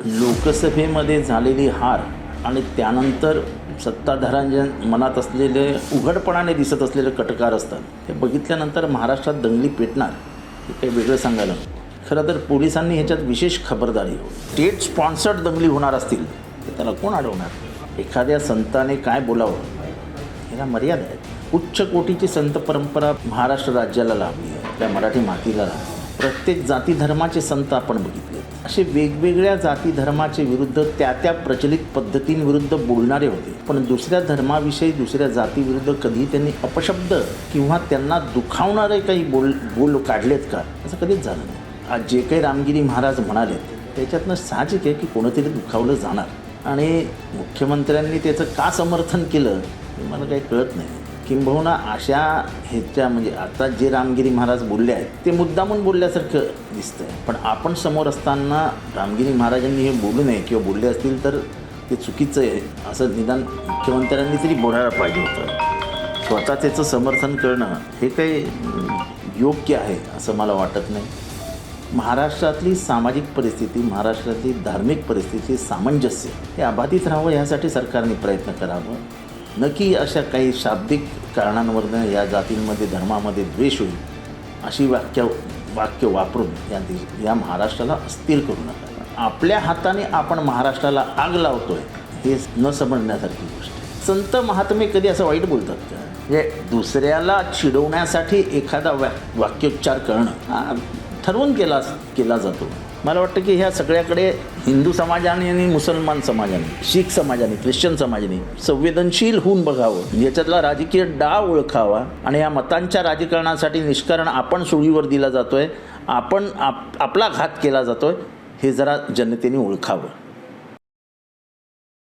लोकसभेमध्ये झालेली हार आणि त्यानंतर सत्ताधाऱ्यांच्या मनात असलेले उघडपणाने दिसत असलेले कटकार असतात. हे बघितल्यानंतर महाराष्ट्रात दंगली पेटणार हे काही वेगळं सांगायला खरं तर पोलिसांनी ह्याच्यात विशेष खबरदारी स्टेट स्पॉन्सर्ड दंगली होणार असतील तर त्याला कोण अडवणार? एखाद्या संताने काय बोलावं? ह्याला मर्यादा आहेत. उच्च कोटीची संत परंपरा महाराष्ट्र राज्याला लाभली त्या आपल्या मराठी मातीला लाभली प्रत्येक जाती धर्माचे संत आपण बघितले. असे वेगवेगळ्या जाती धर्माचे विरुद्ध त्या त्या प्रचलित पद्धतींविरुद्ध बोलणारे होते. पण दुसऱ्या धर्माविषयी दुसऱ्या जातीविरुद्ध कधी त्यांनी अपशब्द किंवा त्यांना दुखावणारे काही बोल बोल काढलेत का? असं कधीच झालं नाही. आज जे काही रामगिरी महाराज म्हणालेत त्याच्यातनं साहजिक आहे की कोणतरी दुखावलं जाणार. आणि मुख्यमंत्र्यांनी त्याचं का समर्थन केलं हे मला काही कळत नाही. किंबहुना अशा ह्याच्या म्हणजे आता जे रामगिरी महाराज बोलले आहेत ते मुद्दामून बोलल्यासारखं दिसतंय. पण आपण समोर असताना रामगिरी महाराजांनी हे बोलू नये किंवा बोलले असतील तर ते चुकीचं आहे असं निदान मुख्यमंत्र्यांनी तरी बोलायला पाहिजे होतं. स्वतः त्याचं समर्थन करणं हे काही योग्य आहे असं मला वाटत नाही. महाराष्ट्रातली सामाजिक परिस्थिती महाराष्ट्रातली धार्मिक परिस्थिती सामंजस्य हे अबाधित राहावं यासाठी सरकारने प्रयत्न करावं. न की अशा काही शाब्दिक कारणांवरनं या जातींमध्ये धर्मामध्ये द्वेष होईल अशी वाक्य वाक्य वापरून या देश या महाराष्ट्राला अस्थिर करू नका. आपल्या हाताने आपण महाराष्ट्राला आग लावतोय हे न समजण्यासारखी गोष्ट. संत महात्मे कधी असं वाईट बोलतात का? म्हणजे दुसऱ्याला चिडवण्यासाठी एखादा वा वाक्योच्चार करणं हा ठरवून केला केला जातो. मला वाटतं की ह्या सगळ्याकडे हिंदू समाजाने आणि मुसलमान समाजाने शीख समाजाने ख्रिश्चन समाजाने संवेदनशील होऊन बघावं. याच्यातला राजकीय डाव ओळखावा आणि या मतांच्या राजकारणासाठी निष्कारण आपण सुळीवर दिला जातोय आपण आप आपला घात केला जातोय हे जरा जनतेने ओळखावं.